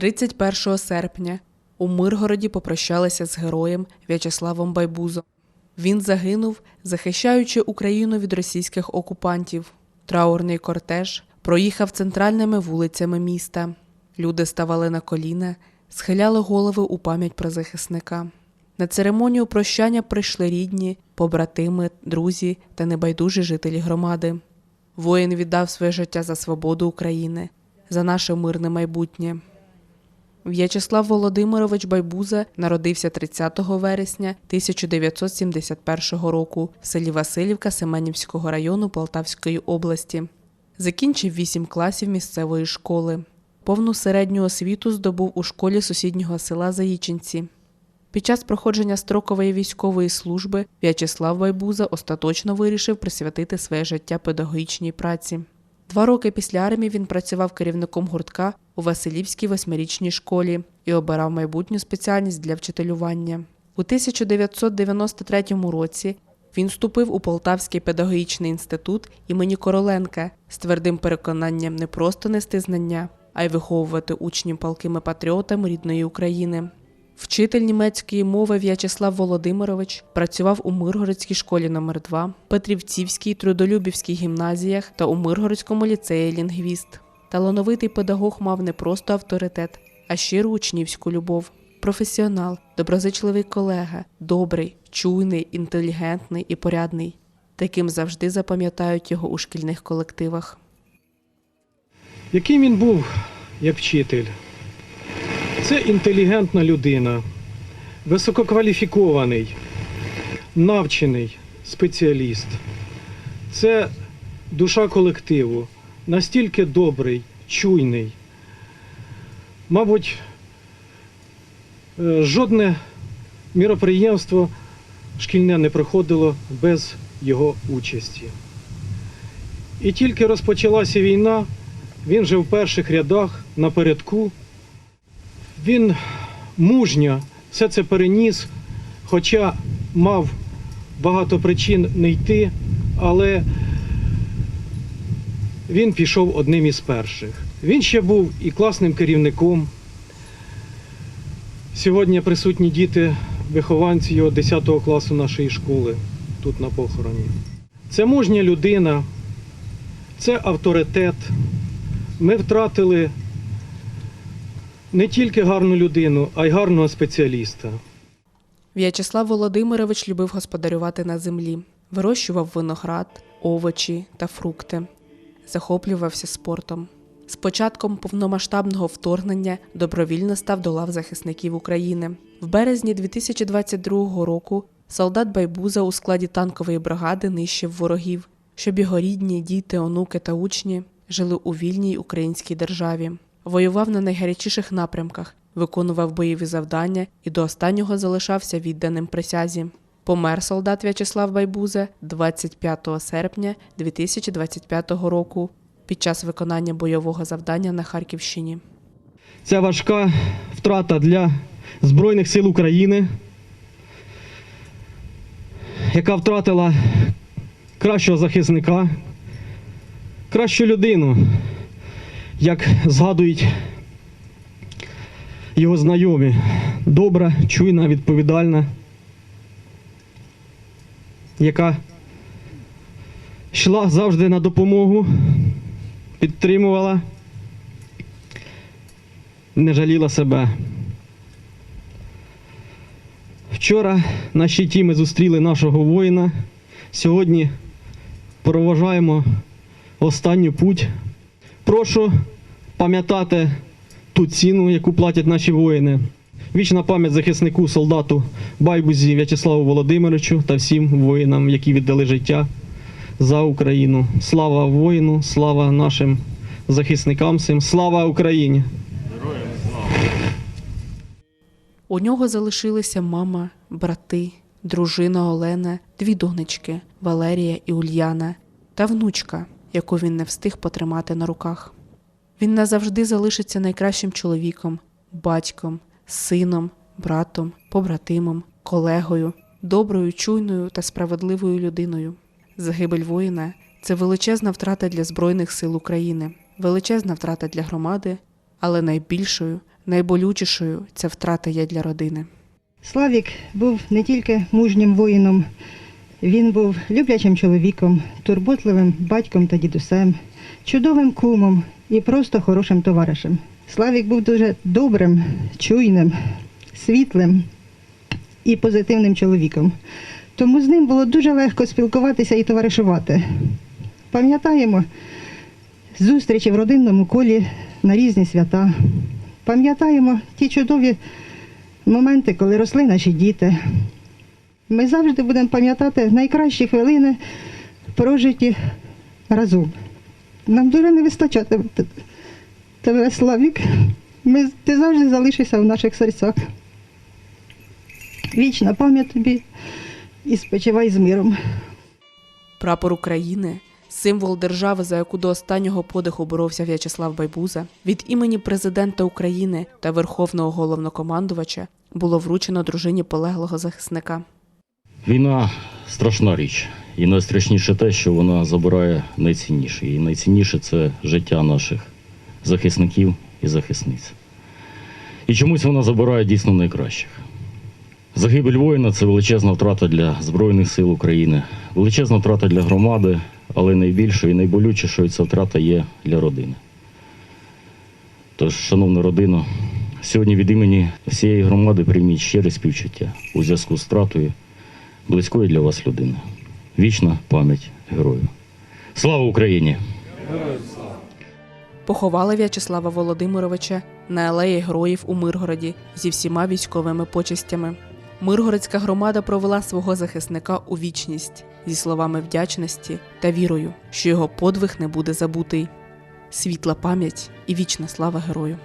31 серпня у Миргороді попрощалися з героєм В'ячеславом Байбузом. Він загинув, захищаючи Україну від російських окупантів. Траурний кортеж проїхав центральними вулицями міста. Люди ставали на коліна, схиляли голови у пам'ять про захисника. На церемонію прощання прийшли рідні, побратими, друзі та небайдужі жителі громади. Воїн віддав своє життя за свободу України, за наше мирне майбутнє. В'ячеслав Володимирович Байбуза народився 30 вересня 1971 року в селі Васильівка Семенівського району Полтавської області. Закінчив 8 класів місцевої школи. Повну середню освіту здобув у школі сусіднього села Заїчинці. Під час проходження строкової військової служби В'ячеслав Байбуза остаточно вирішив присвятити своє життя педагогічній праці. Два роки після армії він працював керівником гуртка у Василівській восьмирічній школі і обирав майбутню спеціальність для вчителювання. У 1993 році він вступив у Полтавський педагогічний інститут імені Короленка з твердим переконанням не просто нести знання, а й виховувати учнів палкими патріотами рідної України. Вчитель німецької мови В'ячеслав Володимирович працював у Миргородській школі номер 2 Петрівцівській, Трудолюбівській гімназіях та у Миргородському ліцеї лінгвіст. Талановитий педагог мав не просто авторитет, а щиру учнівську любов. Професіонал, доброзичливий колега, добрий, чуйний, інтелігентний і порядний. Таким завжди запам'ятають його у шкільних колективах. Яким він був як вчитель? Це інтелігентна людина, висококваліфікований, навчений спеціаліст. Це душа колективу, настільки добрий, чуйний. Мабуть, е, жодне міроприємство шкільне не проходило без його участі. І тільки розпочалася війна, він же в перших рядах напередку. Він мужньо все це переніс, хоча мав багато причин не йти, але він пішов одним із перших. Він ще був і класним керівником. Сьогодні присутні діти, вихованці його 10 класу нашої школи, тут на похороні. Це мужня людина, це авторитет. Ми втратили не тільки гарну людину, а й гарного спеціаліста. В'ячеслав Володимирович любив господарювати на землі, вирощував виноград, овочі та фрукти, захоплювався спортом. З початком повномасштабного вторгнення добровільно став до лав захисників України. В березні 2022 року солдат Байбуза у складі танкової бригади нищив ворогів, щоб його рідні, діти, онуки та учні жили у вільній українській державі. Воював на найгарячіших напрямках, виконував бойові завдання і до останнього залишався відданим присязі. Помер солдат В'ячеслав Байбуза 25 серпня 2025 року під час виконання бойового завдання на Харківщині. Це важка втрата для Збройних сил України, яка втратила кращого захисника, кращу людину, як згадують його знайомі. Добра, чуйна, відповідальна, яка йшла завжди на допомогу, підтримувала не жаліла себе. Вчора на щиті ми зустріли нашого воїна. Сьогодні проважаємо останню путь. Прошу пам'ятати ту ціну, яку платять наші воїни. Вічна пам'ять захиснику, солдату Байбузі В'ячеславу Володимировичу та всім воїнам, які віддали життя за Україну. Слава воїну, слава нашим захисникам, всім, слава Україні! У нього залишилися мама, брати, дружина Олена, дві донечки Валерія і Ульяна та внучка, яку він не встиг потримати на руках. Він назавжди залишиться найкращим чоловіком, батьком, сином, братом, побратимом, колегою, доброю, чуйною та справедливою людиною. Загибель воїна це величезна втрата для Збройних сил України, величезна втрата для громади, але найбільшою, найболючішою ця втрата є для родини. Славік був не тільки мужнім воїном, він був люблячим чоловіком, турботливим батьком та дідусем, чудовим кумом і просто хорошим товаришем. Славік був дуже добрим, чуйним, світлим і позитивним чоловіком. Тому з ним було дуже легко спілкуватися і товаришувати. Пам'ятаємо зустрічі в родинному колі на різні свята. Пам'ятаємо ті чудові моменти, коли росли наші діти. Ми завжди будемо пам'ятати найкращі хвилини, прожиті разом. Нам дуже не вистачатиме т- тебе, Славік. Ми, ти завжди залишишся в наших серцях. Вічна пам'ять тобі і спочивай з миром. Прапор України символ держави, за яку до останнього подиху боровся В'ячеслав Байбуза, від імені президента України та Верховного головнокомандувача було вручено дружині полеглого захисника. Війна страшна річ. І найстрашніше те, що вона забирає найцінніше. І найцінніше це життя наших захисників і захисниць. І чомусь вона забирає дійсно найкращих. Загибель воїна це величезна втрата для Збройних сил України, величезна втрата для громади, але найбільшою і найболючішою ця втрата є для родини. Тож, шановна родина, сьогодні від імені всієї громади прийміть щире співчуття у зв'язку з втратою близької для вас людини. Вічна пам'ять герою. Слава Україні! Поховали В'ячеслава Володимировича на алеї героїв у Миргороді зі всіма військовими почестями. Миргородська громада провела свого захисника у вічність зі словами вдячності та вірою, що його подвиг не буде забутий. Світла пам'ять і вічна слава герою.